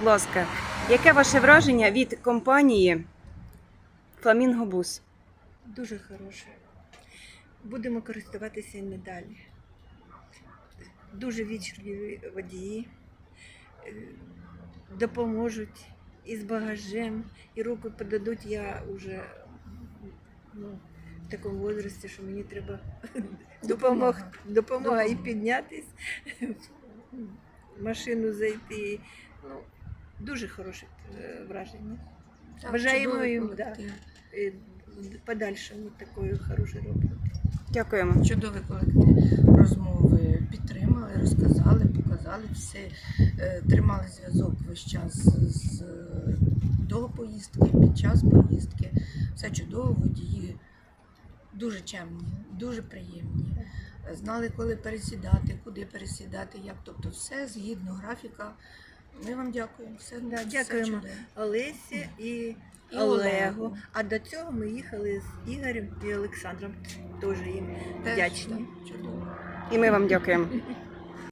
Будь ласка, яке ваше враження від компанії Фламінго Бус? Дуже хороше. Будемо користуватися і надалі. Дуже вічливі водії е, допоможуть і з багажем, і руку подадуть. Я вже ну, в такому возрасті, що мені треба допомог, допомога і піднятись, в машину зайти. Ну, дуже хороше е, враження. Так, Бажаємо їм, колектив. Е, подальшому такої хорошої роботи. Дякуємо. Чудовий колектив. Розмови підтримали, розказали, показали все, е, тримали зв'язок весь час з до поїздки, під час поїздки. Все чудово, водії дуже чемні, дуже приємні. Знали, коли пересідати, куди пересідати, як. Тобто все згідно графіка. Ми вам дякуємо. Все, Да, все дякуємо. чудово. Олесі і, І Олегу. Олегу. А до цього ми їхали з Ігорем і Олександром. Теж їм Теж, вдячні. так, Чудово. І ми вам дякуємо.